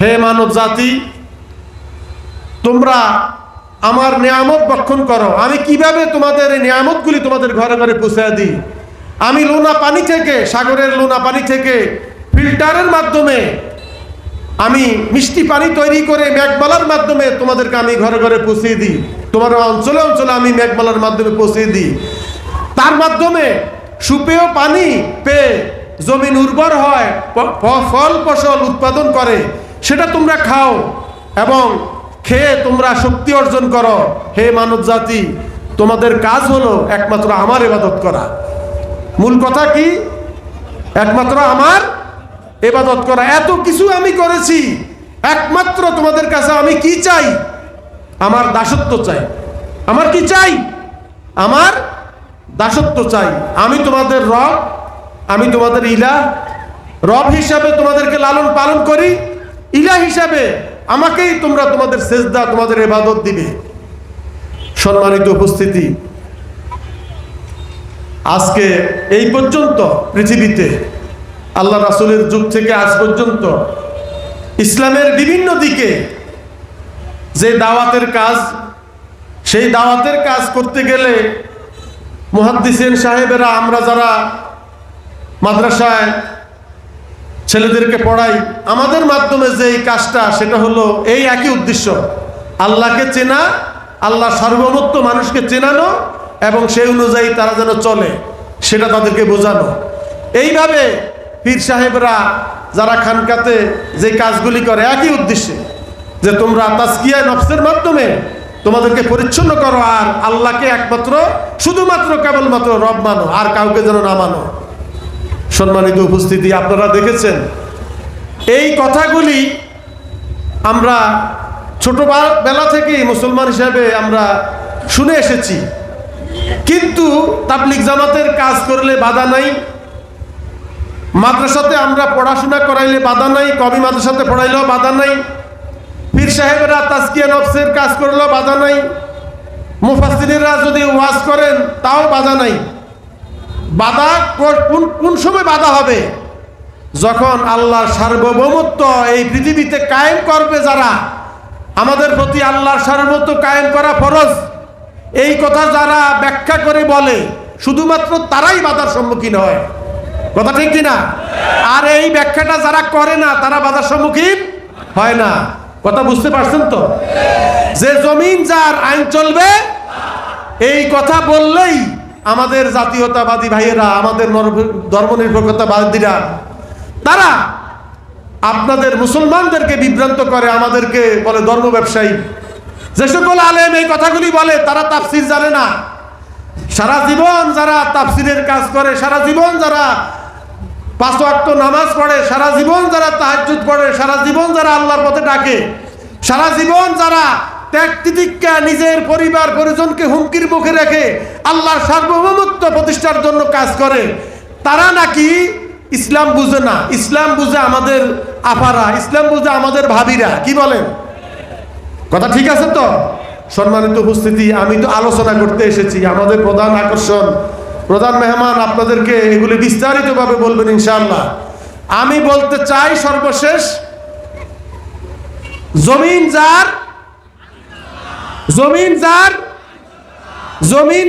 হে মানব জাতি, তোমরা আমার নিয়ামত বক্ষণ করো। আমি কীভাবে তোমাদের এই নিয়ামতগুলি তোমাদের ঘরে ঘরে পৌঁছে দিই? আমি লোনা পানি থেকে, সাগরের লোনা পানি থেকে, ফিল্টারের মাধ্যমে, আমি মিষ্টি পানি তৈরি করে মেঘমালার মাধ্যমে তোমাদেরকে আমি ঘরে ঘরে পৌঁছে দিই। তোমার অঞ্চলে অঞ্চলে আমি মেঘমালার মাধ্যমে পৌঁছে দিই। তার মাধ্যমে সুপেয় পানি পেয়ে জমিন উর্বর হয় ফল ফসল উৎপাদন করে। সেটা তোমরা খাও এবং খেয়ে তোমরা শক্তি অর্জন করো। হে মানব জাতি, তোমাদের কাজ হলো একমাত্র আমার ইবাদত করা। মূল কথা কি? একমাত্র আমার এবাদত করা। এত কিছু আমি করেছি, একমাত্র তোমাদের কাছে আমি কি চাই? আমার দাসত্ব চাই। আমার কি চাই? আমার দাসত্ব চাই। আমি তোমাদের রব, আমি তোমাদের ইলা রব হিসাবে তোমাদেরকে লালন পালন করি। ইলা হিসাবে আমাকেই তোমরা তোমাদের সেজদা, তোমাদের এবাদত দিবে। সম্মানিত উপস্থিতি, আজকে এই পর্যন্ত পৃথিবীতে, আল্লাহ রাসুলের যুগ থেকে আজ পর্যন্ত, ইসলামের বিভিন্ন দিকে যে দাওয়াতের কাজ, সেই দাওয়াতের কাজ করতে গেলে মুহাদ্দিসিন সাহেবেরা, আমরা যারা মাদ্রাসায় ছেলেদেরকে পড়াই। আমাদের মাধ্যমে যে এই কাজটা, সেটা হলো এই একই উদ্দেশ্য। আল্লাহকে চেনা, আল্লাহ সার্বভৌমত্ব মানুষকে চেনানো এবং সেই অনুযায়ী তারা যেন চলে, সেটা তাদেরকে বোঝানো। এইভাবে পীর সাহেবরা যারা খানকাতে যে কাজগুলি করে, একই উদ্দেশ্যে যে তোমরা তাস্কিয়া নফসের মাধ্যমে তোমাদেরকে পরিচ্ছন্ন করো আর আল্লাহকে একমাত্র, শুধুমাত্র কেবলমাত্র রব মানো, আর কাউকে যেন না মানো। সম্মানিত উপস্থিতি, আপনারা দেখেছেন। এই কথাগুলি আমরা ছোট বেলা থেকেই মুসলমান হিসাবে আমরা শুনে এসেছি। কিন্তু তাবলিক জামাতের কাজ করলে বাধা নাই, মাদ্রাসাতে আমরা পড়াশোনা করাইলে বাধা নাই, কবি মাদ্রাসাতে পড়াইলেও বাধা নাই, পীর সাহেবেরা তাজকিয়া নফসের কাজ করলেও বাধা নাই মুফাসিনেরা যদি ওয়াজ করেন তাও বাধা নাই। বাধা কোন কোন সময় বাধা হবে? যখন আল্লাহর সার্বভৌমত্ব এই পৃথিবীতে কায়েম করবে যারা, আমাদের প্রতি আল্লাহর সার্বভৌমত্ব কায়েম করা ফরজ। এই কথা যারা ব্যাখ্যা করে বলে, শুধুমাত্র তারাই বাধার সম্মুখীন হয়। কথা ঠিক কিনা? আর এই ব্যাখ্যাটা যারা করে না, তারা বাধার সম্মুখীন হয় না। কথা বুঝতে পারছেন তো? যে জমিন যার আইন চলবে, এই কথা বললেই আমাদের জাতীয়তাবাদী ভাইয়েরা, আমাদের ধর্মনিরপেক্ষতাবাদীরা তারা আপনাদের মুসলমানদেরকে বিভ্রান্ত করে, আমাদেরকে বলে ধর্ম ব্যবসায়ী। যে সকল আলেম এই কথাগুলি বলে, তারা তাফসির জানে না। সারা জীবন যারা তাফসিরের কাজ করে, সারা জীবন যারা পাঁচ ওয়াক্ত নামাজ পড়ে, সারা জীবন যারা তাহাজ্জুদ পড়ে, সারা জীবন যারা আল্লাহর পথে ডাকে, সারা জীবন যারা ত্যাগ তিতিক্ষা নিজের পরিবার পরিজনকে হুমকির মুখে রেখে আল্লাহর সার্বভৌমত্ব প্রতিষ্ঠার জন্য কাজ করে, তারা নাকি ইসলাম বুঝে না। ইসলাম বুঝে আমাদের আপারা, ইসলাম বুঝে আমাদের ভাবিরা। কি বলেন? কথা ঠিক আছে তো? সম্মানিত উপস্থিতি, আমি তো আলোচনা করতে এসেছি। আমাদের প্রধান আকর্ষণ, প্রধান মেহমান আপনাদেরকে এগুলি বিস্তারিতভাবে বলবেন ইনশাল্লাহ আমি বলতে চাই সর্বশেষ, জমিন যার জমিন যার? জমিন